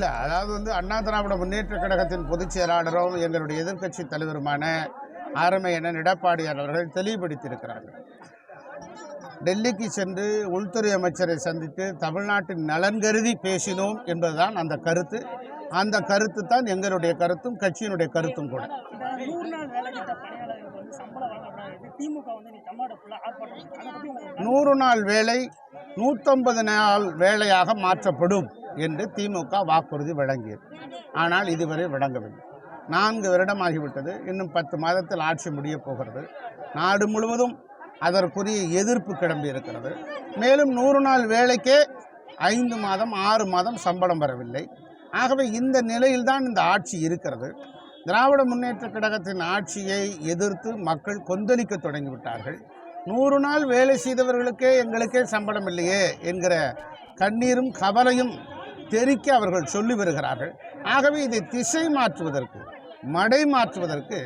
இல்லை அதாவது வந்து அண்ணா திராவிட முன்னேற்ற கழகத்தின் பொதுச் செயலாளரும் எங்களுடைய எதிர்க்கட்சி தலைவருமான ஆரம்ப அண்ணன் எடப்பாடியார் அவர்கள் தெளிவுபடுத்தியிருக்கிறார்கள். டெல்லிக்கு சென்று உள்துறை அமைச்சரை சந்தித்து தமிழ்நாட்டின் நலன் கருதி பேசினோம் என்பதுதான் அந்த கருத்து. அந்த கருத்து தான் எங்களுடைய கருத்தும் கட்சியினுடைய கருத்தும் கூட. நூறு நாள் வேலை நூற்றம்பது நாள் வேலையாக மாற்றப்படும் என்று திமுக வாக்குறுதி வழங்கியது. ஆனால் இதுவரை வழங்கவில்லை. நான்கு வருடமாகிவிட்டது. இன்னும் பத்து மாதத்தில் ஆட்சி முடியப் போகிறது. நாடு முழுவதும் அதற்குரிய எதிர்ப்பு கிளம்பி இருக்கிறது மேலும் நூறு நாள் வேலைக்கே ஐந்து மாதம் ஆறு மாதம் சம்பளம் வரவில்லை. ஆகவே இந்த நிலையில்தான் இந்த ஆட்சி இருக்கிறது. திராவிட முன்னேற்ற கழகத்தின் ஆட்சியை எதிர்த்து மக்கள் கொந்தளிக்க தொடங்கிவிட்டார்கள். நூறு நாள் வேலை செய்தவர்களுக்கே எங்களுக்கே சம்பளம் இல்லையே என்கிற கண்ணீரும் கவலையும் தெரிக்க அவர்கள் சொல்லி வருகிறார்கள். ஆகவே இதை திசை மாற்றுவதற்கு மடை மாற்றுவதற்கு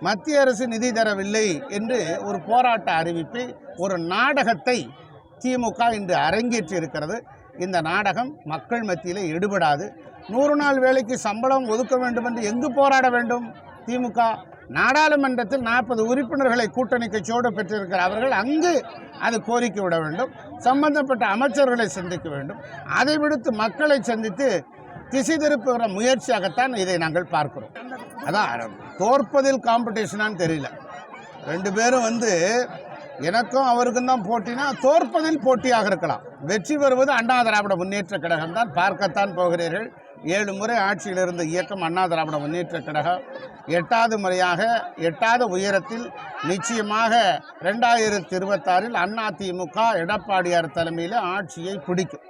மத்திய அரசு நிதி தரவில்லை என்று ஒரு போராட்ட அறிவிப்பை ஒரு நாடகத்தை திமுக இன்று அரங்கேற்றி இருக்கிறது இந்த நாடகம் மக்கள் மத்தியில் எடுபடாது நூறு நாள் வேலைக்கு சம்பளம் ஒதுக்க வேண்டும் என்று எங்கு போராட வேண்டும்? திமுக நாடாளுமன்றத்தில் நாற்பது உறுப்பினர்களை கூட்டணி கட்சியோடு பெற்றிருக்கிற அவர்கள் அங்கு அது கோரிக்கை விட வேண்டும். சம்பந்தப்பட்ட அமைச்சர்களை சந்திக்க வேண்டும். அதை விடுத்து மக்களை சந்தித்து திசை திருப்புகிற முயற்சியாகத்தான் இதை நாங்கள் பார்க்கிறோம். அதான் தோற்பதில் காம்படிஷனான்னு தெரியல. ரெண்டு பேரும் வந்து எனக்கும் அவருக்கும் தான் போட்டினா தோற்பதில் போட்டியாக இருக்கலாம். வெற்றி பெறுவது அண்ணா திராவிட முன்னேற்ற கழகம் தான் பார்க்கத்தான் போகிறீர்கள். ஏழு முறை ஆட்சியில் இருந்த இயக்கம் அண்ணா திராவிட முன்னேற்ற கழகம். எட்டாவது முறையாக எட்டாத உயரத்தில் நிச்சயமாக ரெண்டாயிரத்தி இருபத்தாறில் அண்ணா திமுக எடப்பாடியார் தலைமையில் ஆட்சியை பிடிக்கும்.